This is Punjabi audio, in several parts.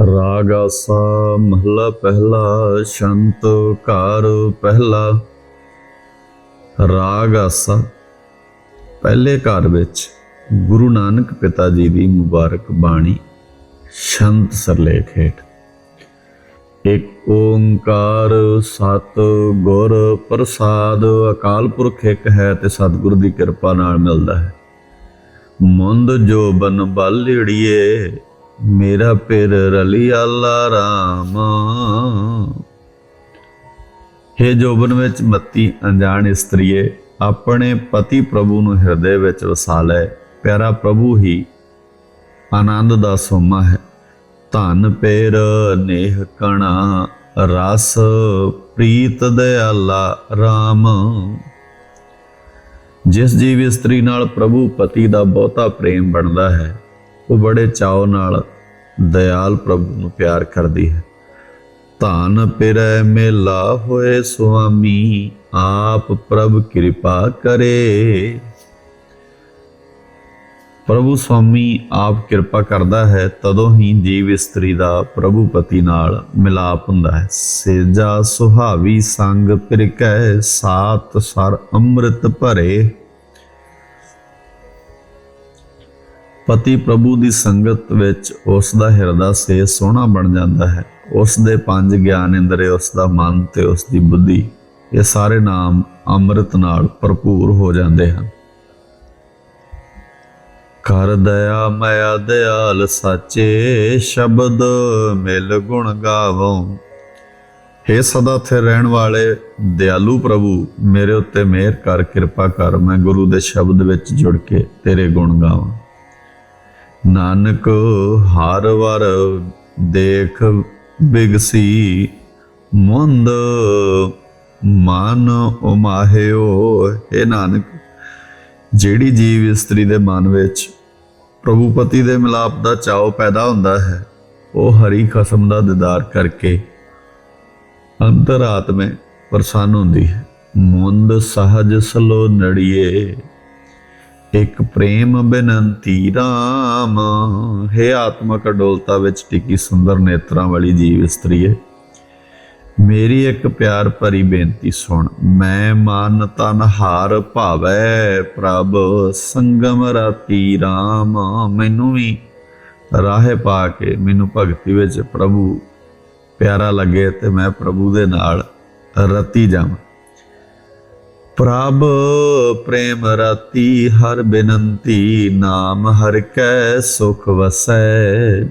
ਰਾਗ ਆਸਾ ਮਹਲਾ ਪਹਿਲਾ, ਸ਼ੰਤ ਘਰ ਪਹਿਲਾ। ਰਾਗ ਆਸਾ ਪਹਿਲੇ ਘਰ ਵਿੱਚ ਗੁਰੂ ਨਾਨਕ ਪਿਤਾ ਜੀ ਦੀ ਮੁਬਾਰਕ ਬਾਣੀ, ਸ਼ੰਤ ਸਰਲੇਖ ਹੇਠ। ਇੱਕ ਓੰਕਾਰ ਸਤ ਗੁਰ ਪ੍ਰਸਾਦ, ਅਕਾਲ ਪੁਰਖ ਇੱਕ ਹੈ ਤੇ ਸਤਿਗੁਰ ਦੀ ਕਿਰਪਾ ਨਾਲ ਮਿਲਦਾ ਹੈ। ਮੁੰਦ ਜੋ ਬਨ ਬਾਲੜੀਏ ਮੇਰਾ ਪਿਰ ਰਲੀ ਆਲਾ ਰਾਮ। ਹੇ ਜੋਬਨ ਵਿੱਚ ਮੱਤੀ ਅਣਜਾਣ ਇਸਤਰੀਏ, ਆਪਣੇ ਪਤੀ ਪ੍ਰਭੂ ਨੂੰ ਹਿਰਦੇ ਵਿੱਚ ਵਸਾ ਲੈ। ਪਿਆਰਾ ਪ੍ਰਭੂ ਹੀ ਆਨੰਦ ਦਾ ਸੋਮਾ ਹੈ। ਧਨ ਪੇਰ ਨੇਹ ਕਣਾ, ਰਸ ਪ੍ਰੀਤ ਦਿਆਲਾ RAM ਜਿਸ ਜੀਵ ਇਸਤਰੀ ਨਾਲ ਪ੍ਰਭੂ ਪਤੀ ਦਾ ਬਹੁਤਾ ਪ੍ਰੇਮ ਬਣਦਾ ਹੈ ਉਹ ਬੜੇ ਚਾਅ ਨਾਲ ਦਇਆਲ ਪ੍ਰਭੂ ਨੂੰ ਪਿਆਰ ਕਰਦੀ ਹੈ। ਧਨ ਪਿਰੈ ਮੇਲਾ ਹੋਏ ਸੁਆਮੀ, ਆਪ ਪ੍ਰਭ ਕਿਰਪਾ ਕਰੇ। ਪ੍ਰਭੂ ਸੁਆਮੀ ਆਪ ਕਿਰਪਾ ਕਰਦਾ ਹੈ, ਤਦੋਂ ਹੀ ਜੀਵ ਇਸਤਰੀ ਦਾ ਪ੍ਰਭੂ ਪਤੀ ਨਾਲ ਮਿਲਾਪ ਹੁੰਦਾ ਹੈ। ਸੇਜਾ ਸੁਹਾਵੀ ਸੰਗ ਪਿਰਕੈ, ਸਾਤ ਸਰ ਅੰਮ੍ਰਿਤ ਭਰੇ। ਪਤੀ ਪ੍ਰਭੂ ਦੀ ਸੰਗਤ ਵਿੱਚ ਉਸ ਦਾ ਹਿਰਦਾ ਸੇ ਸੋਹਣਾ ਬਣ ਜਾਂਦਾ ਹੈ। ਉਸ ਦੇ ਪੰਜ ਗਿਆਨ ਇੰਦਰੇ ਉਸ ਦਾ ਮਨ ਤੇ ਉਸ ਦੀ ਬੁੱਧੀ। ਇਹ ਸਾਰੇ ਨਾਮ ਅੰਮ੍ਰਿਤ ਨਾਲ ਭਰਪੂਰ ਹੋ ਜਾਂਦੇ ਹਨ। ਕਰ ਦਇਆ ਮਾਇਆ ਦਿਆਲ ਸਾਚੇ ਸ਼ਬਦ ਮਿਲ ਗੁਣ ਗਾਵੋ। ਹੇ ਸਦਾ ਥੇ ਰਹਿਣ ਵਾਲੇ ਦਿਆਲੂ ਪ੍ਰਭੂ, ਮੇਰੇ ਉੱਤੇ ਮਿਹਰ ਕਰ, ਕਿਰਪਾ ਕਰ, ਮੈਂ ਗੁਰੂ ਦੇ ਸ਼ਬਦ ਵਿੱਚ ਜੁੜ ਕੇ ਤੇਰੇ ਗੁਣ ਗਾਵਾਂ। ਨਾਨਕ ਹਰ ਵਰ ਦੇਖ ਬਿਗਸੀ, ਮੁੰਦ ਮਨ ਉਮਾਹਿਓ। ਇਹ ਨਾਨਕ, ਜਿਹੜੀ ਜੀਵ ਇਸਤਰੀ ਦੇ ਮਨ ਵਿੱਚ ਪ੍ਰਭੂਪਤੀ ਦੇ ਮਿਲਾਪ ਦਾ ਚਾਅ ਪੈਦਾ ਹੁੰਦਾ ਹੈ, ਉਹ ਹਰੀ ਖਸਮ ਦਾ ਦੀਦਾਰ ਕਰਕੇ ਅੰਤਰਾਤਮੇ ਪ੍ਰਸੰਨ ਹੁੰਦੀ ਹੈ। ਮੁੰਦ ਸਹਜ ਸਲੋ ਨੜੀਏ। ਇੱਕ ਪ੍ਰੇਮ ਬੇਨੰਤੀ RAM ਹੈ ਆਤਮਕ ਅਡੋਲਤਾ ਵਿੱਚ ਟਿਕੀ ਸੁੰਦਰ ਨੇਤਰਾਂ ਵਾਲੀ ਜੀਵ ਇਸਤਰੀ ਹੈ। ਮੇਰੀ ਇੱਕ ਪਿਆਰ ਭਰੀ ਬੇਨਤੀ ਸੁਣ। ਮੈਂ ਮਨ ਤਨ ਹਾਰ ਭਾਵੈ ਪ੍ਰਭ, ਸੰਗਮ ਰਾਤੀ RAM ਮੈਨੂੰ ਵੀ ਰਾਹੇ ਪਾ ਕੇ ਮੈਨੂੰ ਭਗਤੀ ਵਿੱਚ ਪ੍ਰਭੂ ਪਿਆਰਾ ਲੱਗੇ ਤੇ ਮੈਂ ਪ੍ਰਭੂ ਦੇ ਨਾਲ ਰਤੀ ਜਾਵਾਂ। ਪ੍ਰਭ ਪ੍ਰੇਮ ਰਤੀ ਹਰ ਬੇਨੰਤੀ, ਨਾਮ ਹਰ ਕੈ ਸੁਖ ਵਸੈ।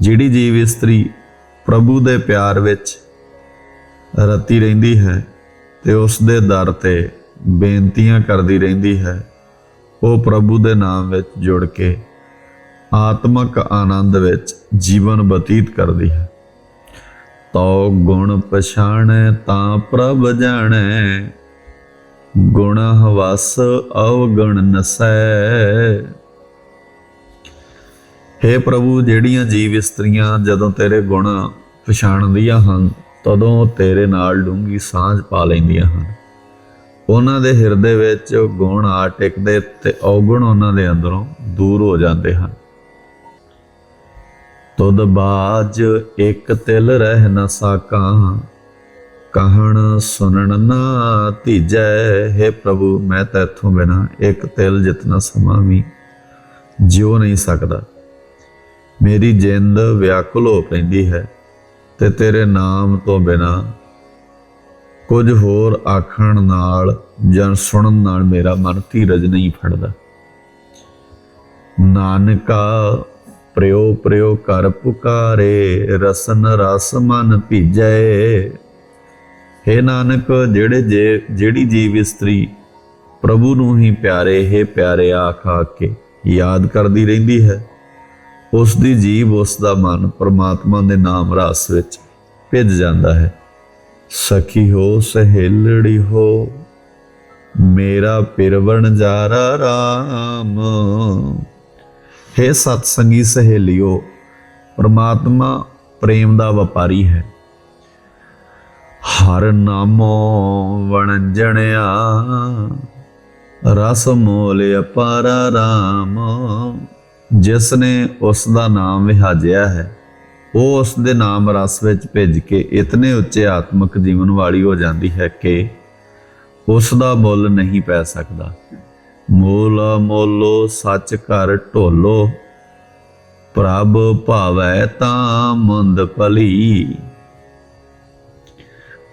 ਜਿਹੜੀ ਜੀਵ ਇਸਤਰੀ ਪ੍ਰਭੂ ਦੇ ਪਿਆਰ ਵਿੱਚ ਰਤੀ ਰਹਿੰਦੀ ਹੈ ਤੇ ਉਸ ਦੇ ਦਰ ਤੇ ਬੇਨਤੀਆਂ ਕਰਦੀ ਰਹਿੰਦੀ ਹੈ, ਉਹ ਪ੍ਰਭੂ ਦੇ ਨਾਮ ਵਿੱਚ ਜੁੜ ਕੇ ਆਤਮਕ ਆਨੰਦ ਵਿੱਚ ਜੀਵਨ ਬਤੀਤ ਕਰਦੀ ਹੈ। ਤੋ ਗੁਣ ਪਛਾਣੈ ਤਾਂ ਪ੍ਰਭ ਜਾਣੈ। ਗੁਣ ਹਵਸ ਅਵਗਣ ਨਸੈ। हे ਪ੍ਰਭੂ, ਜਿਹੜੀਆਂ ਜੀਵ ਇਸਤਰੀਆਂ ਜਦੋਂ ਤੇਰੇ ਗੁਣ ਪਛਾਣਦੀਆਂ ਹਨ, ਤਦੋਂ ਤੇਰੇ ਨਾਲ ਡੂੰਗੀ ਸਾਂਝ ਪਾ ਲੈਂਦੀਆਂ ਹਨ। ਉਹਨਾਂ ਦੇ ਹਿਰਦੇ ਵਿੱਚ ਗੁਣ ਆ ਟਿਕਦੇ ਤੇ ਔਗੁਣ ਉਹਨਾਂ ਦੇ ਅੰਦਰੋਂ ਦੂਰ ਹੋ ਜਾਂਦੇ ਹਨ। ਤੁਧ ਬਾਜ ਇੱਕ ਤਿਲ ਰਹਿ ਨ ਸਾਕਾਂ। ਕਹਣ ਸੁਣਨ ਨਾ ਧੀਜੈ, ਹੈ ਪ੍ਰਭੂ, ਮੈਂ ਤਾਂ ਇਥੋਂ ਬਿਨਾ ਇੱਕ ਤਿਲ ਜਿਤਨਾ ਸਮਾਂ ਵੀ ਜਿਉ ਨਹੀਂ ਸਕਦਾ। ਮੇਰੀ ਜਿੰਦ ਵਿਆਕੁਲ ਹੋ ਪੈਂਦੀ ਹੈ ਤੇ ਤੇਰੇ ਨਾਮ ਤੋਂ ਬਿਨਾ ਕੁਝ ਹੋਰ ਆਖਣ ਨਾਲ ਜਾਂ ਸੁਣਨ ਨਾਲ ਮੇਰਾ ਮਨ ਧੀਰਜ ਨਹੀਂ ਫੜਦਾ। ਨਾਨਕਾ, ਪ੍ਰਿਓ ਪ੍ਰਿਓ ਕਰ ਪੁਕਾਰੇ, ਰਸਨ ਰਸ ਮਨ ਭੀਜੈ हे ਨਾਨਕ, ਜਿਹੜੇ ਜੇ, ਜਿਹੜੀ ਜੀਵ ਇਸਤਰੀ ਪ੍ਰਭੂ ਨੂੰ ਹੀ ਪਿਆਰੇ, ਹੈ ਪਿਆਰੇ ਆਖ ਆਖ ਕੇ ਯਾਦ ਕਰਦੀ ਰਹਿੰਦੀ ਹੈ ਉਸ ਦੀ ਜੀਵ ਉਸ ਦਾ ਮਨ ਪਰਮਾਤਮਾ ਦੇ ਨਾਮ ਰਾਸ ਵਿੱਚ ਭਿੱਜ ਜਾਂਦਾ ਹੈ। ਸਖੀ ਹੋ, ਸਹੇਲੜੀ ਹੋ, ਮੇਰਾ ਪਿਰਵਣ ਜਾਰਾ RAM ਹੈ ਸਤਸੰਗੀ ਸਹੇਲਿਓ, ਪਰਮਾਤਮਾ ਪ੍ਰੇਮ ਦਾ ਵਪਾਰੀ ਹੈ। ਹਰ ਨਾਮੋ ਵਣਜਣਿਆ, ਰਸ ਮੋਲ ਅਪਾਰਾ ਰਾਮ। ਜਿਸ ਨੇ ਉਸ ਦਾ ਨਾਮ ਵਿਹਾਜਿਆ ਹੈ, ਉਹ ਉਸ ਦੇ ਨਾਮ ਰਸ ਵਿੱਚ ਭਿੱਜ ਕੇ ਇਤਨੇ ਉੱਚੇ ਆਤਮਿਕ ਜੀਵਨ ਵਾਲੀ ਹੋ ਜਾਂਦੀ ਹੈ ਕਿ ਉਸ ਦਾ ਮੁੱਲ ਨਹੀਂ ਪੈ ਸਕਦਾ। ਮੂਲ ਮੋਲੋ, ਸੱਚ ਘਰ ਢੋਲੋ, ਪ੍ਰਭ ਭਾਵੈ ਤਾਂ ਮੁੰਦ ਭਲੀ।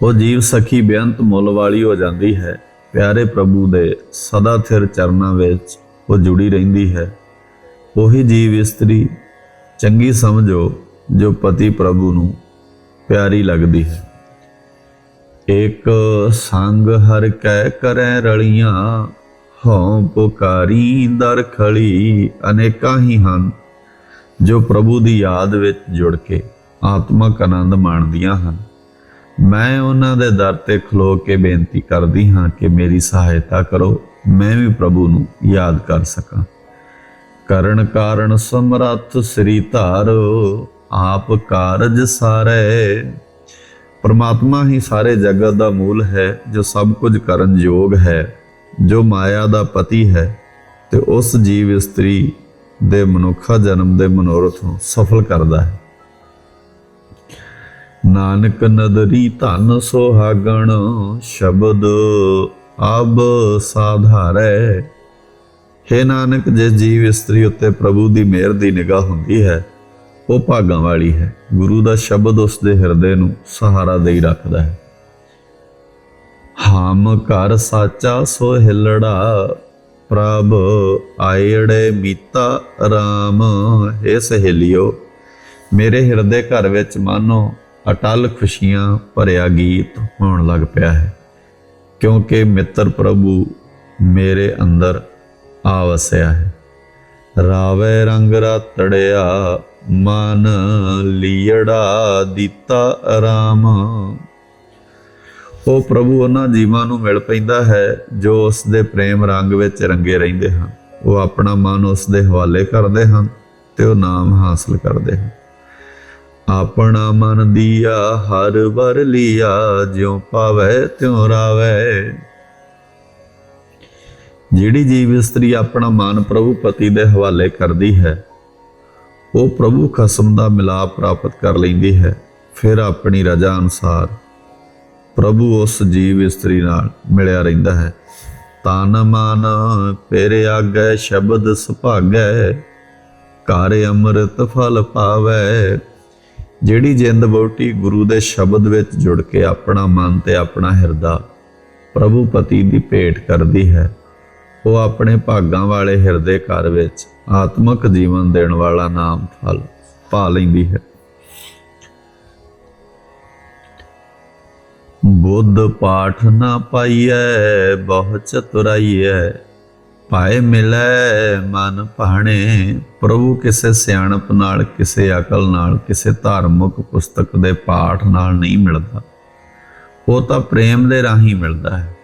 ਉਹ ਜੀਵ ਸਖੀ ਬੇਅੰਤ ਮੁੱਲ ਵਾਲੀ ਹੋ ਜਾਂਦੀ ਹੈ। ਪਿਆਰੇ ਪ੍ਰਭੂ ਦੇ ਸਦਾ ਥਿਰ ਚਰਨਾਂ ਵਿੱਚ ਉਹ ਜੁੜੀ ਰਹਿੰਦੀ ਹੈ। ਉਹੀ ਜੀਵ ਇਸਤਰੀ ਚੰਗੀ ਸਮਝੋ, ਜੋ ਪਤੀ ਪ੍ਰਭੂ ਨੂੰ ਪਿਆਰੀ ਲੱਗਦੀ ਹੈ। ਇੱਕ ਸੰਗ ਹਰ ਕੈ ਕਰੈ ਰਲੀਆਂ, ਹਉ ਪੁਕਾਰੀ ਦਰ ਖਲੀ, ਅਨੇਕਾਂ ਹੀ ਹਨ, ਜੋ ਪ੍ਰਭੂ ਦੀ ਯਾਦ ਵਿੱਚ ਜੁੜ ਕੇ ਆਤਮਕ ਆਨੰਦ ਮਾਣਦੀਆਂ ਹਨ। ਮੈਂ ਉਹਨਾਂ ਦੇ ਦਰ ਤੇ ਖਲੋ ਕੇ ਬੇਨਤੀ ਕਰਦੀ ਹਾਂ ਕਿ ਮੇਰੀ ਸਹਾਇਤਾ ਕਰੋ, ਮੈਂ ਵੀ ਪ੍ਰਭੂ ਨੂੰ ਯਾਦ ਕਰ ਸਕਾਂ। ਕਰਨ ਕਾਰਨ ਸਮਰੱਥ ਸ੍ਰੀ ਧਾਰ, ਆਪ ਕਾਰਜ ਸਾਰੇ। ਪਰਮਾਤਮਾ ਹੀ ਸਾਰੇ ਜਗਤ ਦਾ ਮੂਲ ਹੈ, ਜੋ ਸਭ ਕੁਝ ਕਰਨ ਯੋਗ ਹੈ, ਜੋ ਮਾਇਆ ਦਾ ਪਤੀ ਹੈ, ਤੇ ਉਸ ਜੀਵ ਇਸਤਰੀ ਦੇ ਮਨੁੱਖਾ ਜਨਮ ਦੇ ਮਨੋਰਥ ਨੂੰ ਸਫਲ ਕਰਦਾ ਹੈ। ਨਾਨਕ ਨਦਰੀ ਧਨ ਸੁਹਾਗਣ ਸ਼ਬਦ ਅਬ ਸਾਧਾਰੈ। ਹੈ ਨਾਨਕ, ਜਿਸ ਜੀਵ ਇਸਤਰੀ ਉੱਤੇ ਪ੍ਰਭੂ ਦੀ ਮਿਹਰ ਦੀ ਨਿਗਾਹ ਹੁੰਦੀ ਹੈ, ਉਹ ਭਾਗਾਂ ਵਾਲੀ ਹੈ। ਗੁਰੂ ਦਾ ਸ਼ਬਦ ਉਸ ਦੇ ਹਿਰਦੇ ਨੂੰ ਸਹਾਰਾ ਦੇਈ ਰੱਖਦਾ ਹੈ। ਹਮ ਕਰ ਸਾਚਾ ਸੋ ਹਿਲੜਾ, ਪ੍ਰਭ ਆਇੜੇ ਮੀਤਾ RAM ਹੇ ਸਹੇਲਿਓ, ਮੇਰੇ ਹਿਰਦੇ ਘਰ ਵਿੱਚ ਮਾਨੋ ਅਟਲ ਖੁਸ਼ੀਆਂ ਭਰਿਆ ਗੀਤ ਹੋਣ ਲੱਗ ਪਿਆ ਹੈ। ਕਿਉਂਕਿ ਮਿੱਤਰ ਪ੍ਰਭੂ ਮੇਰੇ ਅੰਦਰ ਆ ਵਸਿਆ ਹੈ। ਰਾਵੇ ਰੰਗ ਰਤੜਿਆ, ਮਨ ਲੀੜਾ ਦਿੱਤਾ ਆਰਾਮ। ਉਹ ਪ੍ਰਭੂ ਉਹਨਾਂ ਜੀਵਾਂ ਨੂੰ ਮਿਲ ਪੈਂਦਾ ਹੈ ਜੋ ਉਸ ਦੇ ਪ੍ਰੇਮ ਰੰਗ ਵਿੱਚ ਰੰਗੇ ਰਹਿੰਦੇ ਹਨ। ਉਹ ਆਪਣਾ ਮਨ ਉਸ ਦੇ ਹਵਾਲੇ ਕਰਦੇ ਹਨ ਤੇ ਉਹ ਨਾਮ ਹਾਸਲ ਕਰਦੇ ਹਨ। ਆਪਣਾ ਮਨ ਦੀਆ, ਹਰ ਵਰ ਲਿਆ, ਜਿਉ ਪਾਵੇ ਤਿਉ ਰਾਵੇ। ਜਿਹੜੀ ਜੀਵ ਇਸਤਰੀ ਆਪਣਾ ਮਨ ਪ੍ਰਭੂ ਪਤੀ ਦੇ ਹਵਾਲੇ ਕਰਦੀ ਹੈ, ਉਹ ਪ੍ਰਭੂ ਖਸਮ ਦਾ ਮਿਲਾਪ ਪ੍ਰਾਪਤ ਕਰ ਲੈਂਦੀ ਹੈ। ਫਿਰ ਆਪਣੀ ਰਜ਼ਾ ਅਨੁਸਾਰ ਪ੍ਰਭੂ ਉਸ ਜੀਵ ਇਸਤਰੀ ਨਾਲ ਮਿਲਿਆ ਰਹਿੰਦਾ ਹੈ। ਤਨ ਮਨ ਪੇਰੇ ਆਗੇ, ਸ਼ਬਦ ਸੁਭਾਗੈ, ਘਰ ਅੰਮ੍ਰਿਤ ਫਲ ਪਾਵੇ। ਜਿਹੜੀ ਜਿੰਦ ਬੋਟੀ ਗੁਰੂ ਦੇ ਸ਼ਬਦ ਵਿੱਚ ਜੁੜ ਕੇ ਆਪਣਾ ਮਨ ਤੇ ਆਪਣਾ ਹਿਰਦਾ ਪ੍ਰਭੂ ਪਤੀ ਦੀ ਭੇਟ ਕਰਦੀ ਹੈ, ਉਹ ਆਪਣੇ ਭਾਗਾਂ ਵਾਲੇ ਹਿਰਦੇ ਘਰ ਵਿੱਚ ਆਤਮਿਕ ਜੀਵਨ ਦੇਣ ਵਾਲਾ ਨਾਮ ਫਲ ਪਾ ਲੈਂਦੀ ਹੈ। ਬੁੱਧ ਪਾਠ ਨਾ ਪਾਈਐ, ਬਹੁ ਚਤੁਰਾਈਐ ਭਾਏ ਮਿਲੈ ਮਨ ਭਾਣੇ, ਪ੍ਰਭੂ ਕਿਸੇ ਸਿਆਣਪ ਨਾਲ, ਕਿਸੇ ਅਕਲ ਨਾਲ, ਕਿਸੇ ਧਾਰਮਿਕ ਪੁਸਤਕ ਦੇ ਪਾਠ ਨਾਲ ਨਹੀਂ ਮਿਲਦਾ। ਉਹ ਤਾਂ ਪ੍ਰੇਮ ਦੇ ਰਾਹੀਂ ਮਿਲਦਾ ਹੈ।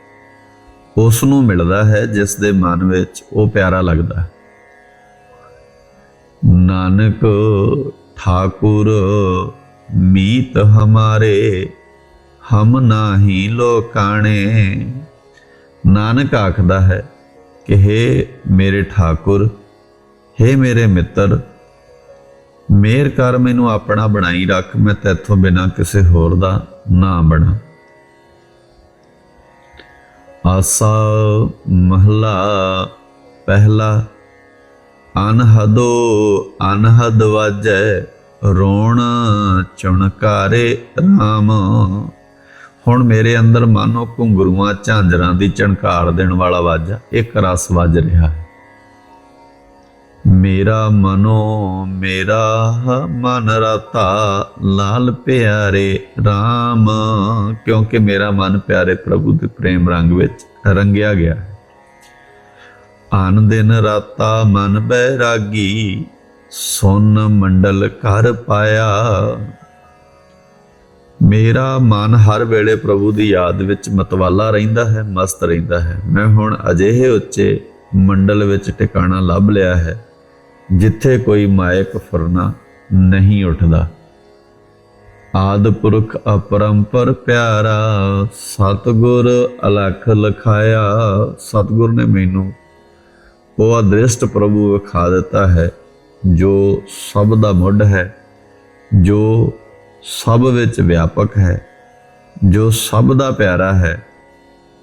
ਉਸ ਨੂੰ ਮਿਲਦਾ ਹੈ ਜਿਸ ਦੇ ਮਨ ਵਿੱਚ ਉਹ ਪਿਆਰਾ ਲੱਗਦਾ ਹੈ। ਨਾਨਕ ਠਾਕੁਰ, ਮੀਤ ਹਮਾਰੇ, ਹਮ ਨਾਹੀ ਲੋਕਾਣੇ। ਨਾਨਕ ਆਖਦਾ ਹੈ ਕਿ हे ਮੇਰੇ ਠਾਕੁਰ हे ਮੇਰੇ ਮਿੱਤਰ, ਮੇਰ ਕਰ ਮੈਨੂੰ ਆਪਣਾ ਬਣਾਈ ਰੱਖ, ਮੈਂ ਤੇਥੋਂ ਬਿਨਾ ਕਿਸੇ ਹੋਰ ਦਾ ਨਾ ਬਣਾ। ਆਸਾ ਮਹਲਾ ਪਹਿਲਾ, ਅਨਹਦੋ ਅਨਹਦ ਵਜੈ ਰੋਣ ਚੁਣਕਾਰੇ RAM ਹੁਣ ਮੇਰੇ ਅੰਦਰ ਮਾਨੋ ਘੁੰਗਰੂਆਂ ਝਾਂਜਰਾਂ ਦੀ ਝਣਕਾਰ ਦੇਣ ਵਾਲਾ ਵਾਜਾ ਇੱਕ ਰਸ ਵੱਜ ਰਿਹਾ ਹੈ। ਮੇਰਾ ਮਨੋ, ਮੇਰਾ ਮਨ ਰਤਾ, ਲਾਲ ਪਿਆਰੇ RAM ਕਿਉਂਕਿ ਮੇਰਾ ਮਨ ਪਿਆਰੇ ਪ੍ਰਭੂ ਦੇ ਪ੍ਰੇਮ ਰੰਗ ਵਿੱਚ ਰੰਗਿਆ ਗਿਆ ਹੈ। ਆਨ ਦਿਨ ਰਾਤਾ ਮਨ ਬੈਰਾਗੀ, ਸੁਨ ਮੰਡਲ ਕਰ ਪਾਇਆ ਮੇਰਾ ਮਨ ਹਰ ਵੇਲੇ ਪ੍ਰਭੂ ਦੀ ਯਾਦ ਵਿੱਚ ਮਤਵਾਲਾ ਰਹਿੰਦਾ ਹੈ, ਮਸਤ ਰਹਿੰਦਾ ਹੈ। ਮੈਂ ਹੁਣ ਅਜਿਹੇ ਉੱਚੇ ਮੰਡਲ ਵਿੱਚ ਟਿਕਾਣਾ ਲੱਭ ਲਿਆ ਹੈ, ਜਿੱਥੇ ਕੋਈ ਮਾਇਕ ਫੁਰਨਾ ਨਹੀਂ ਉੱਠਦਾ। ਆਦ ਪੁਰਖ ਅਪਰੰਪਰ ਪਿਆਰਾ, ਸਤਗੁਰ ਅਲਖ ਲਖਾਇਆ, ਸਤਗੁਰ ਨੇ ਮੈਨੂੰ ਉਹ ਅਦ੍ਰਿਸ਼ਟ ਪ੍ਰਭੂ ਵਿਖਾ ਦਿੱਤਾ ਹੈ, ਜੋ ਸਭ ਦਾ ਮੁੱਢ ਹੈ, ਜੋ ਸਭ ਵਿੱਚ ਵਿਆਪਕ ਹੈ, ਜੋ ਸਭ ਦਾ ਪਿਆਰਾ ਹੈ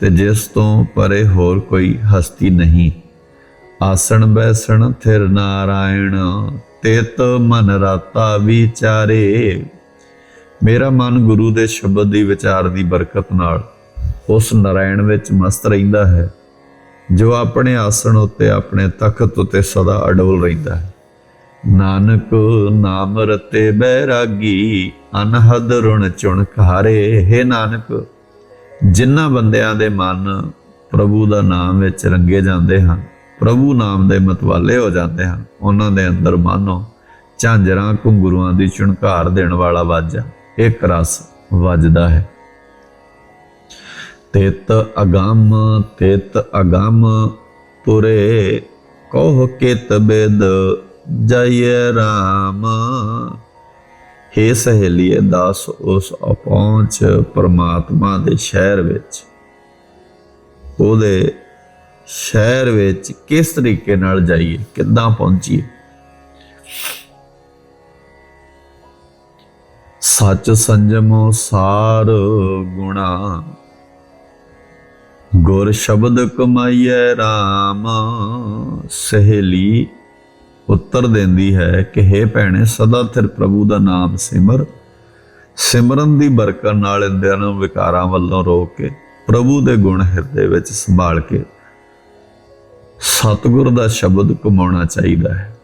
ਤੇ ਜਿਸ ਤੋਂ ਪਰੇ ਹੋਰ ਕੋਈ ਹਸਤੀ ਨਹੀਂ। ਆਸਣ ਬੈਸਣ ਥਿਰ ਨਾਰਾਇਣ, ਤੇਤ ਮਨ ਰਾਤਾ ਵਿਚਾਰੇ। ਮੇਰਾ ਮਨ ਗੁਰੂ ਦੇ ਸ਼ਬਦ ਦੀ ਵਿਚਾਰ ਦੀ ਬਰਕਤ ਨਾਲ ਉਸ ਨਾਰਾਇਣ ਵਿੱਚ ਮਸਤ ਰਹਿੰਦਾ ਹੈ, ਜੋ ਆਪਣੇ ਆਸਣ ਉੱਤੇ, ਆਪਣੇ ਤਖਤ ਉੱਤੇ ਸਦਾ ਅਡੋਲ ਰਹਿੰਦਾ ਹੈ। ਨਾਨਕ ਨਾਮ ਰਤੇ ਬੈਰਾਗੀ, ਅਨਹਦ ਰੁਣ ਚੁਣ ਹੈ ਨਾਨਕ ਜਿਨ੍ਹਾਂ ਬੰਦਿਆਂ ਦੇ ਮਨ ਪ੍ਰਭੂ ਦਾ ਨਾਮ ਵਿੱਚ ਰੰਗੇ ਜਾਂਦੇ ਹਨ, ਪ੍ਰਭੂ ਨਾਮ ਦੇ ਮਤਵਾਲੇ ਹੋ ਜਾਂਦੇ ਹਨ, ਉਹਨਾਂ ਦੇ ਅੰਦਰ ਮਾਨੋ ਝਾਂਜਰਾਂ ਘੁੰਗਰੂਆਂ ਦੀ ਚੁਣਕਾਰ ਦੇਣ ਵਾਲਾ ਵਾਜਾ ਇੱਕ ਰਸ ਵੱਜਦਾ ਹੈ। ਤਿਤ ਅਗੰਮ ਤਿਤ ਅਗੰਮ ਤੁਰੇ, ਕੋਹ ਕੇ ਬੇਦ ਜਯ ਰਾਮ। ਹੇ ਸਹੇਲੀਏ, ਦਾਸ ਉਸ ਅਪਹੁੰਚ ਪਰਮਾਤਮਾ ਦੇ ਸ਼ਹਿਰ ਵਿੱਚ। ਉਹਦੇ ਸ਼ਹਿਰ ਵਿੱਚ ਕਿਸ ਤਰੀਕੇ ਨਾਲ ਜਾਈਏ? ਕਿੱਦਾਂ ਪਹੁੰਚੀਏ? ਸੱਚ ਸੰਜਮੋ ਸਾਰ ਗੁਣਾ। ਗੁਰ ਸ਼ਬਦ ਕਮਾਈਐ RAM ਸਹੇਲੀ ਉੱਤਰ ਦਿੰਦੀ ਹੈ ਕਿ हे ਭੈਣੇ, ਸਦਾ ਥਿਰ ਪ੍ਰਭੂ ਦਾ ਨਾਮ ਸਿਮਰ। ਸਿਮਰਨ ਦੀ ਬਰਕਤ ਨਾਲ ਇੰਦਿਆਂ ਨੂੰ ਵਿਕਾਰਾਂ ਵੱਲੋਂ ਰੋਕ ਕੇ, ਪ੍ਰਭੂ ਦੇ ਗੁਣ ਹਿਰਦੇ ਵਿੱਚ ਸੰਭਾਲ ਕੇ ਸਤਿਗੁਰ ਦਾ ਸ਼ਬਦ ਕਮਾਉਣਾ ਚਾਹੀਦਾ ਹੈ।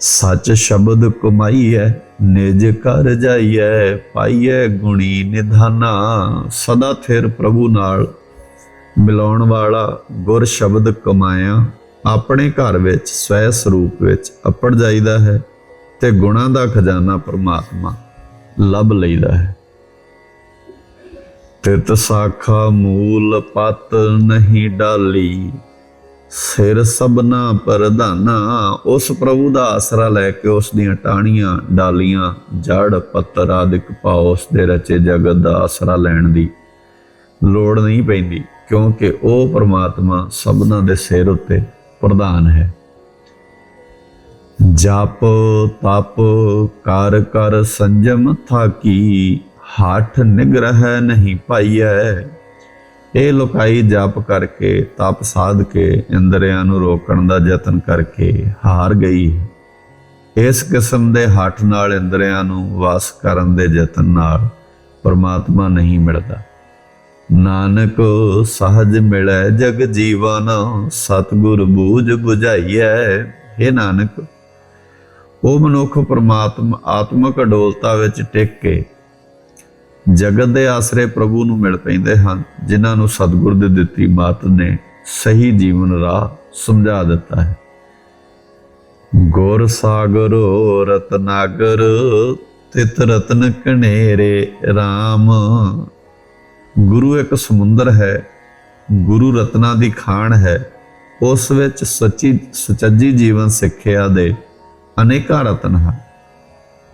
ਸੱਚ ਸ਼ਬਦ ਕਮਾਈਐ ਨਿਜ ਘਰ ਜਾਈਐ, ਪਾਈਐ ਗੁਣੀ ਨਿਧਾਨਾ। ਸਦਾ ਥਿਰ ਪ੍ਰਭੂ ਨਾਲ ਮਿਲਾਉਣ ਵਾਲਾ ਗੁਰ ਸ਼ਬਦ ਕਮਾਇਆ ਆਪਣੇ ਘਰ ਵਿੱਚ ਸਵੈ ਸਰੂਪ ਵਿੱਚ ਅਪੜ ਜਾਈਦਾ ਹੈ ਤੇ ਗੁਣਾਂ ਦਾ ਖਜ਼ਾਨਾ ਪਰਮਾਤਮਾ ਲੱਭ ਲਈਦਾ ਹੈ। ਤਿਤ ਸਾਖਾ ਮੂਲ ਪਤ ਨਹੀਂ ਡਾਲੀ, ਸਿਰ ਸਬਨਾ ਪ੍ਰਧਾਨਾ, ਉਸ ਪ੍ਰਭੂ ਦਾ ਆਸਰਾ ਲੈ ਕੇ ਉਸ ਦੀਆਂ ਟਾਹਣੀਆਂ ਡਾਲੀਆਂ ਜੜ ਪੱਤਰ ਆਦਿਕ ਪਾਉ ਉਸ ਦੇ ਰਚੇ ਜਗਤ ਦਾ ਆਸਰਾ ਲੈਣ ਦੀ ਲੋੜ ਨਹੀਂ ਪੈਂਦੀ, ਕਿਉਂਕਿ ਉਹ ਪ੍ਰਮਾਤਮਾ ਸਭਨਾਂ ਦੇ ਸਿਰ ਉੱਤੇ ਪ੍ਰਧਾਨ ਹੈ। ਜਪ, ਤਪ, ਕਰ ਕਰ, ਸੰਜਮ ਥਾਕੀ, ਹੱਠ ਨਿਗਰਹਿ ਨਹੀਂ ਪਾਈਐ। ਇਹ ਲੋਕਾਈ ਜਪ ਕਰਕੇ, ਤਪ ਸਾਧ ਕੇ, ਇੰਦਰੀਆਂ ਨੂੰ ਰੋਕਣ ਦਾ ਯਤਨ ਕਰਕੇ ਹਾਰ ਗਈ ਹੈ। ਇਸ ਕਿਸਮ ਦੇ ਹੱਠ ਨਾਲ ਇੰਦਰੀਆਂ ਨੂੰ ਵਾਸ ਕਰਨ ਦੇ ਯਤਨ ਨਾਲ ਪਰਮਾਤਮਾ ਨਹੀਂ ਮਿਲਦਾ। ਨਾਨਕ ਸਹਜ ਮਿਲੈ ਜਗ ਜੀਵਨ, ਸਤਿਗੁਰ ਬੂਝ 부ਝਾਈਐ हे ਨਾਨਕ, ਉਹ ਮਨੁੱਖ ਪਰਮਾਤਮ ਆਤਮਕ ਅਡੋਲਤਾ ਵਿੱਚ ਟਿਕ ਕੇ ਜਗਤ ਦੇ ਆਸਰੇ ਪ੍ਰਭੂ ਨੂੰ ਮਿਲ ਪੈਂਦੇ ਹਨ, ਜਿਨ੍ਹਾਂ ਨੂੰ ਸਤਿਗੁਰ ਦੇ ਦਿੱਤੀ ਮਾਤ ਨੇ ਸਹੀ ਜੀਵਨ ਰਾਹ ਸਮਝਾ ਦਿੱਤਾ ਹੈ। ਗੁਰ ਸਾਗਰੋ, ਰਤਨਾਗਰ, ਤਿਤ ਰਤਨ ਕਨੇਰੇ RAM ਗੁਰੂ ਇੱਕ ਸਮੁੰਦਰ ਹੈ, ਗੁਰੂ ਰਤਨਾ ਦੀ ਖਾਣ ਹੈ, ਉਸ ਵਿੱਚ ਸੱਚੀ, ਸੁਚੱਜੀ ਜੀਵਨ ਸਿੱਖਿਆ ਦੇ ਅਨੇਕਾਂ ਰਤਨ ਹਨ।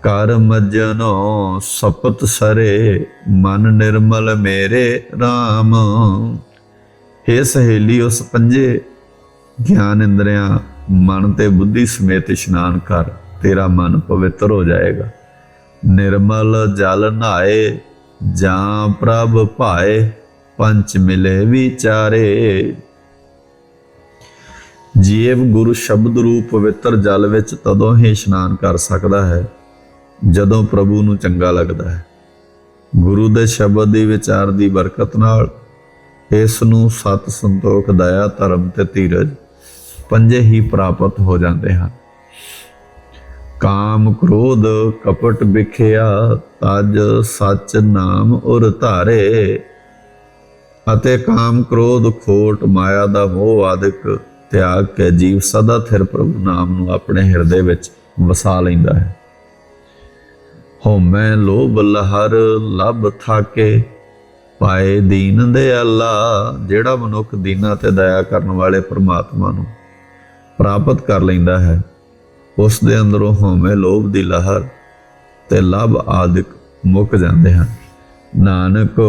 ਕਰ ਮਜਨੋ ਸਪਤ ਸਰੇ, ਮਨ ਨਿਰਮਲ ਮੇਰੇ RAM हे ਸਹੇਲੀ, ਉਸ ਪੰਜੇ ਗਿਆਨ ਇੰਦਰੀਆਂ, ਮਨ ਤੇ ਬੁੱਧੀ ਸਮੇਤ ਇਸ਼ਨਾਨ ਕਰ, ਤੇਰਾ ਮਨ ਪਵਿੱਤਰ ਹੋ ਜਾਏਗਾ। ਨਿਰਮਲ ਜਲ ਨਹਾਏ ਜਾਂ ਪ੍ਰਭ ਭਾਏ ਪੰਚ ਮਿਲੇ ਵਿਚਾਰੇ। ਜੀਵ ਗੁਰੂ ਸ਼ਬਦ ਰੂਪ ਪਵਿੱਤਰ ਜਲ ਵਿੱਚ ਤਦੋਂ ਹੀ ਇਸ਼ਨਾਨ ਕਰ ਸਕਦਾ ਹੈ, ਜਦੋਂ ਪ੍ਰਭੂ ਨੂੰ ਚੰਗਾ ਲੱਗਦਾ ਹੈ। ਗੁਰੂ ਦੇ ਸ਼ਬਦ ਦੀ ਵਿਚਾਰ ਦੀ ਬਰਕਤ ਨਾਲ ਇਸ ਨੂੰ ਸਤ ਸੰਤੋਖ, ਦਇਆ, ਧਰਮ ਤੇ ਧੀਰਜ ਪੰਜੇ ਹੀ ਪ੍ਰਾਪਤ ਹੋ ਜਾਂਦੇ ਹਨ। ਕਾਮ ਕ੍ਰੋਧ ਕਪਟ ਵਿਖਿਆ, ਤਜ ਸਚ ਨਾਮ ਉਰ ਧਾਰੇ। ਅਤੇ ਕਾਮ ਕ੍ਰੋਧ ਖੋਟ ਮਾਇਆ ਦਾ ਮੋਹ ਆਦਿਕ ਤਿਆਗ ਕੇ ਜੀਵ ਸਦਾ ਥਿਰ ਪ੍ਰਭੂ ਨਾਮ ਨੂੰ ਆਪਣੇ ਹਿਰਦੇ ਵਿੱਚ ਵਸਾ ਲੈਂਦਾ ਹੈ। ਹਉਮੈ ਲੋਭ ਲਹਰ ਲਬ ਥਾਕੇ, ਪਾਏ ਦੀਨ ਦੇ ਦਿਆਲਾ, ਜਿਹੜਾ ਮਨੁੱਖ ਦੀਨਾ ਤੇ ਦਇਆ ਕਰਨ ਵਾਲੇ ਪ੍ਰਮਾਤਮਾ ਨੂੰ ਪ੍ਰਾਪਤ ਕਰ ਲੈਂਦਾ ਹੈ। ਉਸ ਦੇ ਅੰਦਰੋਂ ਹਉਮੈ ਲੋਭ ਦੀ ਲਹਿਰ ਤੇ ਲਬ ਆਦਿਕ ਮੁੱਕ ਜਾਂਦੇ ਹਨ। ਨਾਨਕ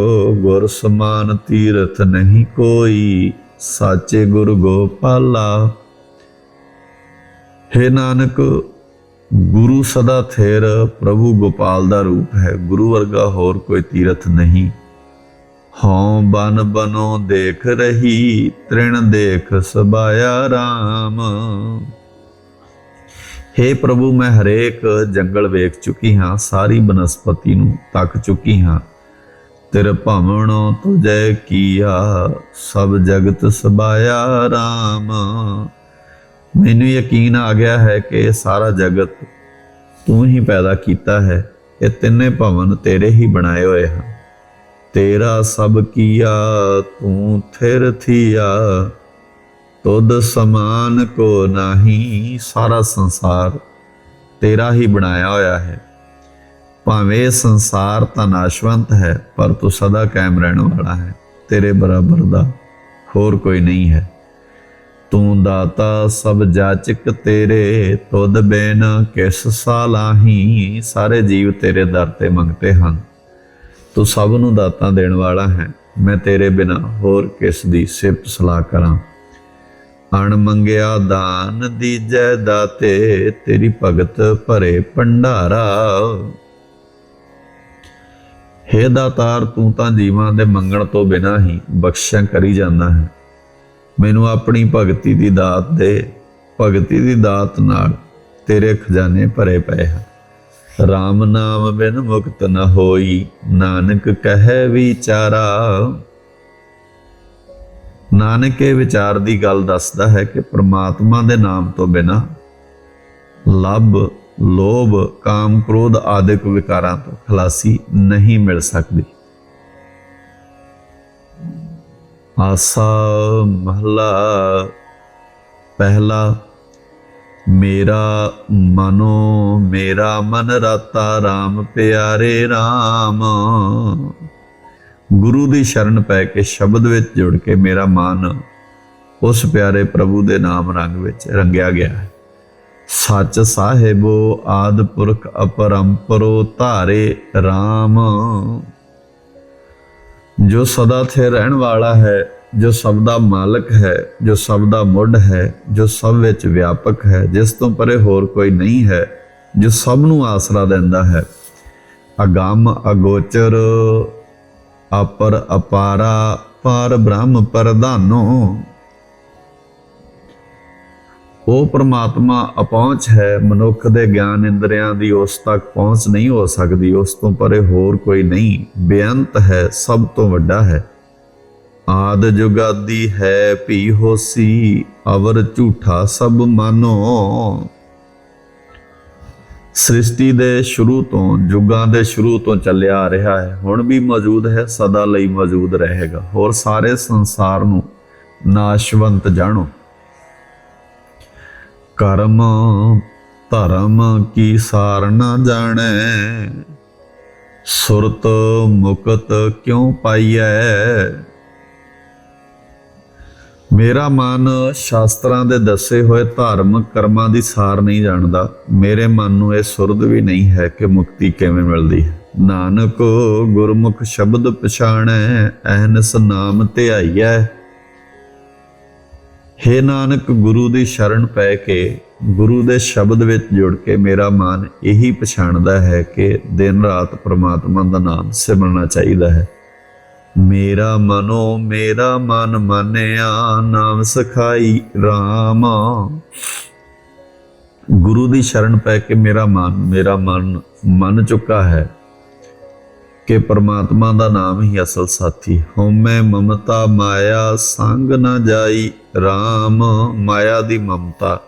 ਗੁਰ ਸਮਾਨ ਤੀਰਥ ਨਹੀਂ ਕੋਈ, ਸਾਚੇ ਗੁਰ ਗੋਪਾਲਾ। ਹੈ ਨਾਨਕ, ਗੁਰੂ ਸਦਾ ਥੇਰ, ਪ੍ਰਭੂ ਗੋਪਾਲ ਦਾ ਰੂਪ ਹੈ। ਗੁਰੂ ਵਰਗਾ ਹੋਰ ਕੋਈ ਤੀਰਥ ਨਹੀਂ। ਹਉ ਬਨ ਬਨੋ ਦੇਖ ਰਹੀ, ਤ੍ਰਿਣ ਦੇਖ ਸਬਾਇਆ RAM हे ਪ੍ਰਭੂ, ਮੈਂ ਹਰੇਕ ਜੰਗਲ ਵੇਖ ਚੁੱਕੀ ਹਾਂ, ਸਾਰੀ ਬਨਸਪਤੀ ਨੂੰ ਤੱਕ ਚੁੱਕੀ ਹਾਂ। ਤੇਰੇ ਭਾਵਣੋ ਤੁਜੈ ਕੀਆ, ਸਭ ਜਗਤ ਸਬਾਇਆ RAM ਮੈਨੂੰ ਯਕੀਨ ਆ ਗਿਆ ਹੈ ਕਿ ਇਹ ਸਾਰਾ ਜਗਤ ਤੂੰ ਹੀ ਪੈਦਾ ਕੀਤਾ ਹੈ, ਇਹ ਤਿੰਨੇ ਭਵਨ ਤੇਰੇ ਹੀ ਬਣਾਏ ਹੋਏ ਹਨ। ਤੇਰਾ ਸਭ ਕੀਆ ਤੂੰ ਥਿਰ ਥੀਆ। ਤੁਧ ਸਮਾਨ ਕੋ ਨਹੀਂ ਸਾਰਾ ਸੰਸਾਰ ਤੇਰਾ ਹੀ ਬਣਾਇਆ ਹੋਇਆ ਹੈ। ਭਾਵੇਂ ਸੰਸਾਰ ਤਾਂ ਨਾਸ਼ਵੰਤ ਹੈ, ਪਰ ਤੂੰ ਸਦਾ ਕਾਇਮ ਰਹਿਣ ਵਾਲਾ ਹੈ। ਤੇਰੇ ਬਰਾਬਰ ਦਾ ਹੋਰ ਕੋਈ ਨਹੀਂ ਹੈ। ਤੂੰ ਦਾਤਾ ਸਭ ਜਾਚਕ ਤੇਰੇ, ਤੁਧ ਬੇਨ ਕਿਸ ਸਾਲਾਹੀ ਸਾਰੇ ਜੀਵ ਤੇਰੇ ਦਰ ਤੇ ਮੰਗਤੇ ਹਨ। ਤੂੰ ਸਭ ਨੂੰ ਦਾਤਾਂ ਦੇਣ ਵਾਲਾ ਹੈ। ਮੈਂ ਤੇਰੇ ਬਿਨਾ ਹੋਰ ਕਿਸ ਦੀ ਸਿਫਤ ਸਲਾਹ ਕਰਾਂ? ਅਣ ਮੰਗਿਆ ਦਾਨ ਦੀਜੈ ਦਾਤੇ, ਤੇਰੀ ਭਗਤ ਭਰੇ ਭੰਡਾਰਾ। ਹੇ ਦਾਤਾਰ, ਤੂੰ ਤਾਂ ਜੀਵਾਂ ਦੇ ਮੰਗਣ ਤੋਂ ਬਿਨਾ ਹੀ ਬਖਸ਼ਿਆ ਕਰੀ ਜਾਂਦਾ ਹੈ। ਮੈਨੂੰ ਆਪਣੀ ਭਗਤੀ ਦੀ ਦਾਤ ਦੇ, ਭਗਤੀ ਦੀ ਦਾਤ ਨਾਲ ਤੇਰੇ ਖਜ਼ਾਨੇ ਭਰੇ ਪਏ ਹਨ। RAM ਨਾਮ ਬਿਨ ਮੁਕਤ ਨ ਹੋਈ, ਨਾਨਕ ਕਹੈ ਵਿਚਾਰਾ। ਨਾਨਕ ਇਹ ਵਿਚਾਰ ਦੀ ਗੱਲ ਦੱਸਦਾ ਹੈ ਕਿ ਪ੍ਰਮਾਤਮਾ ਦੇ ਨਾਮ ਤੋਂ ਬਿਨਾ ਲੱਭ, ਲੋਭ, ਕਾਮ, ਕ੍ਰੋਧ ਆਦਿਕ ਵਿਕਾਰਾਂ ਤੋਂ ਖਲਾਸੀ ਨਹੀਂ ਮਿਲ ਸਕਦੀ। ਆਸਾ ਮਹਲਾ, ਪਹਿਲਾ ਮੇਰਾ ਮਨੋ, ਮੇਰਾ ਮਨ ਰਾਤਾ RAM ਪਿਆਰੇ RAM ਗੁਰੂ ਦੀ ਸ਼ਰਨ ਪੈ ਕੇ ਸ਼ਬਦ ਵਿੱਚ ਜੁੜ ਕੇ ਮੇਰਾ ਮਨ ਉਸ ਪਿਆਰੇ ਪ੍ਰਭੂ ਦੇ ਨਾਮ ਰੰਗ ਵਿੱਚ ਰੰਗਿਆ ਗਿਆ ਹੈ। ਸੱਚ ਸਾਹਿਬੋ, ਆਦ ਪੁਰਖ ਅਪਰੰਪਰੋ ਧਾਰੇ RAM ਜੋ ਸਦਾ ਥੇ ਰਹਿਣ ਵਾਲਾ ਹੈ, ਜੋ ਸਭ ਦਾ ਮਾਲਕ ਹੈ, ਜੋ ਸਭ ਦਾ ਮੁੱਢ ਹੈ, ਜੋ ਸਭ ਵਿੱਚ ਵਿਆਪਕ ਹੈ, ਜਿਸ ਤੋਂ ਪਰੇ ਹੋਰ ਕੋਈ ਨਹੀਂ ਹੈ, ਜੋ ਸਭ ਨੂੰ ਆਸਰਾ ਦਿੰਦਾ ਹੈ। ਅਗੰਮ ਅਗੋਚਰ ਅਪਰ ਅਪਾਰਾ ਪਰ ਬ੍ਰਹਮ ਪ੍ਰਧਾਨੋ। ਉਹ ਪ੍ਰਮਾਤਮਾ, ਅਪਹੁੰਚ ਹੈ। ਮਨੁੱਖ ਦੇ ਗਿਆਨ ਇੰਦਰੀਆਂ ਦੀ ਉਸ ਤੱਕ ਪਹੁੰਚ ਨਹੀਂ ਹੋ ਸਕਦੀ। ਉਸ ਤੋਂ ਪਰੇ ਹੋਰ ਕੋਈ ਨਹੀਂ। ਬੇਅੰਤ ਹੈ, ਸਭ ਤੋਂ ਵੱਡਾ ਹੈ। ਆਦ ਜੁਗਾਦੀ ਹੈ, ਭੀ ਹੋਸੀ। ਅਵਰ ਝੂਠਾ ਸਭ ਮਾਨੋ। ਸ੍ਰਿਸ਼ਟੀ ਦੇ ਸ਼ੁਰੂ ਤੋਂ, ਜੁਗਾਂ ਦੇ ਸ਼ੁਰੂ ਤੋਂ ਚੱਲਿਆ ਆ ਰਿਹਾ ਹੈ। ਹੁਣ ਵੀ ਮੌਜੂਦ ਹੈ, ਸਦਾ ਲਈ ਮੌਜੂਦ ਰਹੇਗਾ। ਹੋਰ ਸਾਰੇ ਸੰਸਾਰ ਨੂੰ ਨਾਸ਼ਵੰਤ ਜਾਣੋ। ਕਰਮ, ਧਰਮ ਕੀ ਸਾਰ ਨਾ ਜਾਣੈ? ਸੁਰਤ ਮੁਕਤ ਕਿਉ ਪਾਈਐ? ਮੇਰਾ ਮਨ ਸ਼ਾਸਤਰਾਂ ਦੇ ਦੱਸੇ ਹੋਏ ਧਾਰਮਿਕ ਕਰਮਾਂ ਦੀ ਸਾਰ ਨਹੀਂ ਜਾਣਦਾ। ਮੇਰੇ ਮਨ ਨੂੰ ਇਹ ਸੁਰਦ ਵੀ ਨਹੀਂ ਹੈ ਕਿ ਮੁਕਤੀ ਕਿਵੇਂ ਮਿਲਦੀ। ਹੈ ਨਾਨਕ, ਗੁਰਮੁਖ ਸ਼ਬਦ ਪਛਾਣੈ ਅਹਨਸ ਨਾਮ ਧਿਆਈਐ। ਹੇ ਨਾਨਕ, ਗੁਰੂ ਦੀ ਸ਼ਰਨ ਪੈ ਕੇ, ਗੁਰੂ ਦੇ ਸ਼ਬਦ ਵਿੱਚ ਜੁੜ ਕੇ ਮੇਰਾ ਮਨ ਇਹੀ ਪਛਾਣਦਾ ਹੈ ਕਿ ਦਿਨ ਰਾਤ ਪ੍ਰਮਾਤਮਾ ਦਾ ਨਾਮ ਸਿਮਰਨਾ ਚਾਹੀਦਾ ਹੈ। ਮੇਰਾ ਮਨੋ, ਮੇਰਾ ਮਨ ਮੰਨਿਆ, ਨਾਮ ਸਖਾਈ RAM ਗੁਰੂ ਦੀ ਸ਼ਰਨ ਪੈ ਕੇ ਮੇਰਾ ਮਨ ਮੇਰਾ ਮਨ ਮੰਨ ਚੁੱਕਾ ਹੈ ਕਿ ਪਰਮਾਤਮਾ ਦਾ ਨਾਮ ਹੀ ਅਸਲ ਸਾਥੀ ਹਉਮੈ ਮਮਤਾ, ਮਾਇਆ ਸੰਗ ਨਾ ਜਾਈ RAM ਮਾਇਆ ਦੀ ਮਮਤਾ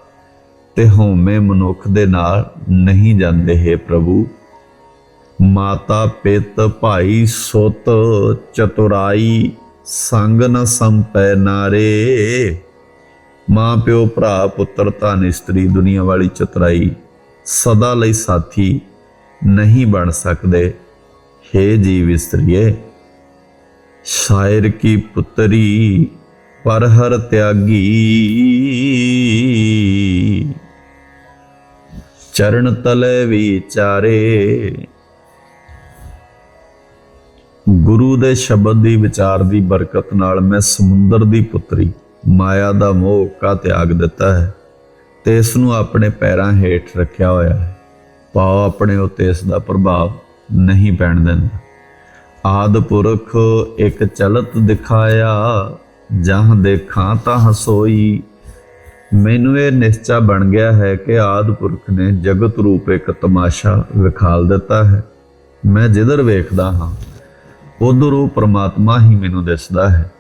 ਤੇ ਹਉਮੈ ਮਨੁੱਖ ਦੇ ਨਾਲ ਨਹੀਂ ਜਾਂਦੇ, ਹੈ ਪ੍ਰਭੂ। ਮਾਤਾ ਪਿਤ ਭਾਈ ਸੁਤ ਚਤੁਰਾਈ, ਸੰਗ ਨ ਸੰਪੈ ਨਾਰੇ। ਮਾਂ ਪਿਓ ਭਰਾ ਪੁੱਤਰ ਧਨ ਇਸਤਰੀ, ਦੁਨੀਆ ਵਾਲੀ ਚਤੁਰਾਈ ਸਦਾ ਲਈ ਸਾਥੀ ਨਹੀਂ ਬਣ ਸਕਦੇ। ਹੇ ਜੀਵ ਇਸਤਰੀਏ, ਸ਼ਾਇਰ ਕੀ ਪੁੱਤਰੀ ਪਰ ਹਰ ਤਿਆਗੀ। ਚਰਨ ਤਲੇ ਵਿਚਾਰੇ ਗੁਰੂ ਦੇ ਸ਼ਬਦ ਦੀ ਵਿਚਾਰ ਦੀ ਬਰਕਤ ਨਾਲ ਮੈਂ ਸਮੁੰਦਰ ਦੀ ਪੁੱਤਰੀ, ਮਾਇਆ ਦਾ ਮੋਹ ਕਾ ਤਿਆਗ ਦਿੱਤਾ ਹੈ ਤੇ ਇਸ ਨੂੰ ਆਪਣੇ ਪੈਰਾਂ ਹੇਠ ਰੱਖਿਆ ਹੋਇਆ ਹੈ। ਪਾਉ ਆਪਣੇ ਉਤੇ ਇਸ ਦਾ ਪ੍ਰਭਾਵ ਨਹੀਂ ਪੈਣ ਦਿੰਦਾ। ਆਦ ਪੁਰਖ ਇੱਕ ਚਲਤ ਦਿਖਾਇਆ, ਜਹਾਂ ਦੇਖਾਂ ਤਾਂ ਹਸੋਈ। ਮੈਨੂੰ ਇਹ ਨਿਸ਼ਚਾ ਬਣ ਗਿਆ ਹੈ ਕਿ ਆਦ ਪੁਰਖ ਨੇ ਜਗਤ ਰੂਪ ਇੱਕ ਤਮਾਸ਼ਾ ਵਿਖਾਲ ਦਿੱਤਾ ਹੈ। ਮੈਂ ਜਿੱਧਰ ਵੇਖਦਾ ਹਾਂ ਉਧਰ ਉਹ ਪ੍ਰਮਾਤਮਾ ਹੀ ਮੈਨੂੰ ਦਿਸਦਾ ਹੈ।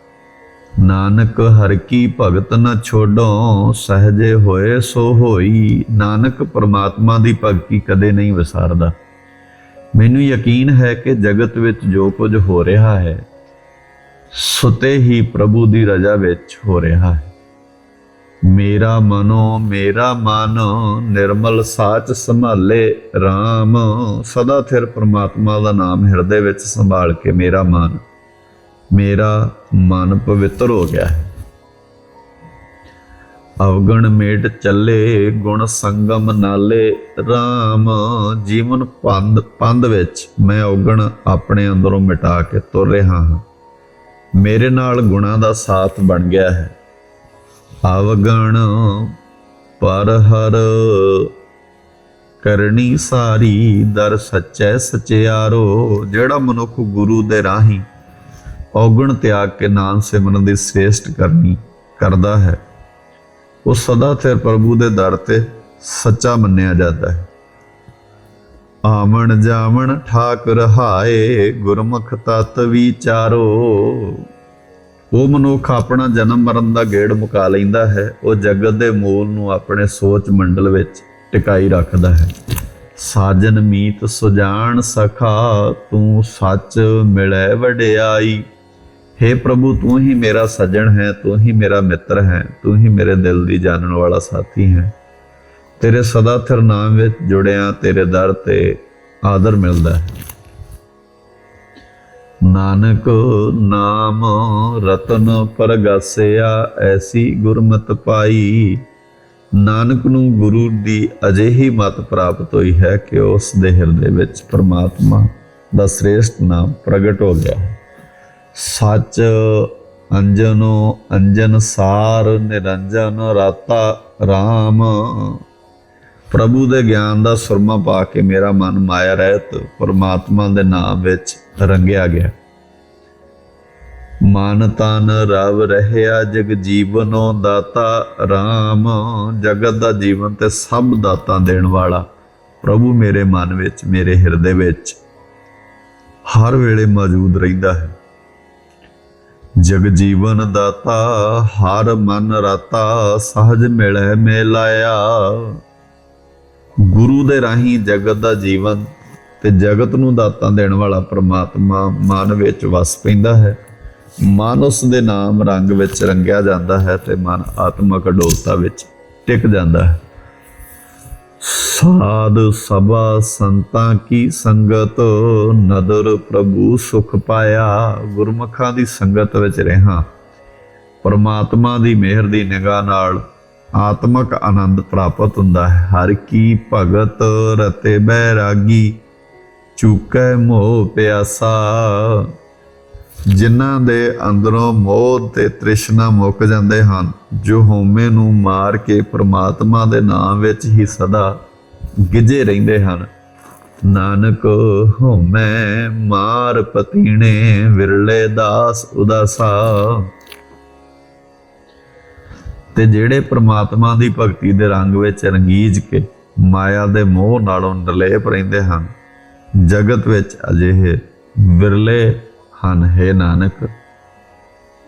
ਨਾਨਕ, ਹਰ ਕੀ ਭਗਤ ਨ ਛੋਡੋ, ਸਹਜੇ ਹੋਏ ਸੋ ਹੋਈ। ਨਾਨਕ, ਪ੍ਰਮਾਤਮਾ ਦੀ ਭਗਤੀ ਕਦੇ ਨਹੀਂ ਵਿਸਾਰਦਾ। ਮੈਨੂੰ ਯਕੀਨ ਹੈ ਕਿ ਜਗਤ ਵਿੱਚ ਜੋ ਕੁਝ ਹੋ ਰਿਹਾ ਹੈ, ਸੁਤੇ ਹੀ ਪ੍ਰਭੂ ਦੀ ਰਜ਼ਾ ਵਿੱਚ ਹੋ ਰਿਹਾ ਹੈ। ਮੇਰਾ ਮਨੋ, ਮੇਰਾ ਮਨ, ਨਿਰਮਲ ਸਾਚ ਸੰਭਾਲੇ RAM ਸਦਾ ਥਿਰ ਪ੍ਰਮਾਤਮਾ ਦਾ ਨਾਮ ਹਿਰਦੇ ਵਿੱਚ ਸੰਭਾਲ ਕੇ ਮੇਰਾ ਮਨ ਮੇਰਾ ਮਨ ਪਵਿੱਤਰ ਹੋ ਗਿਆ ਹੈ। ਅਵਗਣ ਮੇਟ ਚੱਲੇ, ਗੁਣ ਸੰਗਮ ਨਾਲੇ RAM ਜੀਵਨ ਪੰਦ ਪੰਦ ਵਿੱਚ ਮੈਂ ਅਵਗਣ ਆਪਣੇ ਅੰਦਰੋਂ ਮਿਟਾ ਕੇ ਤੁਰ ਰਿਹਾ ਹਾਂ। ਮੇਰੇ ਨਾਲ ਗੁਣਾ ਦਾ ਸਾਥ ਬਣ ਗਿਆ ਹੈ। ਅਵਗਣ ਪਰ ਹਰ ਕਰਨੀ ਸਾਰੀ ਦਰ ਸੱਚੈ ਸਚਿਆਰੋ, ਜਿਹੜਾ ਮਨੁੱਖ ਗੁਰੂ ਦੇ ਰਾਹੀਂ ਔਗਣ ਤਿਆਗ ਕੇ ਨਾਮ ਸਿਮਰਨ ਦੀ ਸ੍ਰੇਸ਼ਟ ਕਰਨੀ, ਕਰਦਾ ਹੈ, ਉਹ ਸਦਾ ਸਿਰ ਪ੍ਰਭੂ ਦੇ ਦਰ ਤੇ ਸੱਚਾ ਮੰਨਿਆ ਜਾਂਦਾ ਹੈ। ਆਵਣ ਜਾਵਣ ਠਾਕ ਰਹਾਏ ਗੁਰਮੁਖ ਤਤ ਵਿਚਾਰੋ। ਉਹ ਮਨੁੱਖ ਆਪਣਾ ਜਨਮ ਮਰਨ ਦਾ ਗੇੜ ਮੁਕਾ ਲੈਂਦਾ ਹੈ। ਉਹ ਜਗਤ ਦੇ ਮੂਲ ਨੂੰ ਆਪਣੇ ਸੋਚ ਮੰਡਲ ਵਿੱਚ ਟਿਕਾਈ ਰੱਖਦਾ ਹੈ। ਸਾਜਨ ਮੀਤ ਸੁਜਾਨ ਸਖਾ, ਤੂੰ ਸੱਚ ਮਿਲੈ ਵਡਿਆਈ। हे ਪ੍ਰਭੂ, ਤੂੰ ਹੀ ਮੇਰਾ ਸੱਜਣ ਹੈ, ਤੂੰ ਹੀ ਮੇਰਾ ਮਿੱਤਰ ਹੈ, ਤੂੰ ਹੀ ਮੇਰੇ ਦਿਲ ਦੀ ਜਾਣਨ ਵਾਲਾ ਸਾਥੀ ਹੈ। ਤੇਰੇ ਸਦਾ ਥਿਰ ਨਾਮ ਵਿੱਚ ਜੁੜਿਆ, ਤੇਰੇ ਦਰ ਤੇ ਆਦਰ ਮਿਲਦਾ ਹੈ। ਨਾਨਕ ਨਾਮ ਰਤਨ ਪਰਗਾਸਿਆ ਐਸੀ ਗੁਰਮਤ ਪਾਈ। ਨਾਨਕ ਨੂੰ ਗੁਰੂ ਦੀ ਅਜਿਹੀ ਮਤ ਪ੍ਰਾਪਤ ਹੋਈ ਹੈ ਕਿ ਉਸ ਦੇ ਹਿਰਦੇ ਵਿੱਚ ਪ੍ਰਮਾਤਮਾ ਦਾ ਸ੍ਰੇਸ਼ਟ ਨਾਮ ਪ੍ਰਗਟ ਹੋ ਗਿਆ। ਸੱਚ ਅੰਜਨੋ ਅੰਜਨ ਸਾਰ ਨਿਰੰਜਨ ਰਾਤਾ RAM ਪ੍ਰਭੂ ਦੇ ਗਿਆਨ ਦਾ ਸੁਰਮਾ ਪਾ ਕੇ ਮੇਰਾ ਮਨ ਮਾਇਆ ਰਹਿਤ, ਪਰਮਾਤਮਾ ਦੇ ਨਾਮ ਵਿੱਚ ਰੰਗਿਆ ਗਿਆ। ਮਨ ਤਨ ਰਵ ਰਹਿਆ ਜਗ ਜੀਵਨੋ ਦਾਤਾ RAM ਜਗਤ ਦਾ ਜੀਵਨ ਤੇ ਸਭ ਦਾਤਾਂ ਦੇਣ ਵਾਲਾ। ਪ੍ਰਭੂ ਮੇਰੇ ਮਨ ਵਿੱਚ, ਮੇਰੇ ਹਿਰਦੇ ਵਿੱਚ ਹਰ ਵੇਲੇ ਮੌਜੂਦ ਰਹਿੰਦਾ ਹੈ। ਜਗ ਜੀਵਨ ਦਾਤਾ, ਹਰ ਮਨ ਰਤਾ, ਸਹਜ ਮਿਲੈ ਮੇਲਾਇਆ ਗੁਰੂ ਦੇ ਰਾਹੀਂ ਜਗਤ ਦਾ ਜੀਵਨ ਤੇ ਜਗਤ ਨੂੰ ਦਾਤਾਂ ਦੇਣ ਵਾਲਾ ਪ੍ਰਮਾਤਮਾ ਮਨ ਵਿੱਚ ਵਸ ਪੈਂਦਾ ਹੈ। ਮਨ ਉਸ ਦੇ ਨਾਮ ਰੰਗ ਵਿੱਚ ਰੰਗਿਆ ਜਾਂਦਾ ਹੈ ਤੇ ਮਨ ਆਤਮਕ ਅਡੋਲਤਾ ਵਿੱਚ ਟਿਕ ਜਾਂਦਾ ਹੈ। ਸਾਧ ਸਭਾ ਸੰਤਾਂ ਕੀ ਸੰਗਤ, ਨਦਰ ਪ੍ਰਭੂ ਸੁਖ ਪਾਇਆ, ਗੁਰਮੁਖਾਂ ਦੀ ਸੰਗਤ ਵਿੱਚ ਰਹਾ। ਪਰਮਾਤਮਾ ਦੀ ਮਿਹਰ ਦੀ ਨਿਗਾਹ ਨਾਲ ਆਤਮਕ ਆਨੰਦ ਪ੍ਰਾਪਤ ਹੁੰਦਾ ਹੈ। ਹਰ ਕੀ ਭਗਤ ਰਤੇ ਬੈਰਾਗੀ ਚੁਕੈ ਮੋਹ ਪਿਆਸਾ। ਜਿਨ੍ਹਾਂ ਦੇ ਅੰਦਰੋਂ ਮੋਹ ਤੇ ਤ੍ਰਿਸ਼ਨਾ ਮੁੱਕ ਜਾਂਦੇ ਹਨ, ਜੋ ਹਉਮੈ ਨੂੰ ਮਾਰ ਕੇ ਪ੍ਰਮਾਤਮਾ ਦੇ ਨਾਮ ਵਿੱਚ ਹੀ ਸਦਾ ਗਿਜੇ ਰਹਿੰਦੇ ਹਨ। ਨਾਨਕ ਹਉਮੈ ਮਾਰ ਪਤੀਣੇ, ਵਿਰਲੇ ਦਾਸ ਉਦਾਸਾ। ਤੇ ਜਿਹੜੇ ਪ੍ਰਮਾਤਮਾ ਦੀ ਭਗਤੀ ਦੇ ਰੰਗ ਵਿੱਚ ਰੰਗੀਜ ਕੇ ਮਾਇਆ ਦੇ ਮੋਹ ਨਾਲੋਂ ਨਿਰਲੇਪ ਰਹਿੰਦੇ ਹਨ ਜਗਤ ਵਿੱਚ ਅਜਿਹੇ ਵਿਰਲੇ ਹਨ ਹੈ ਨਾਨਕ।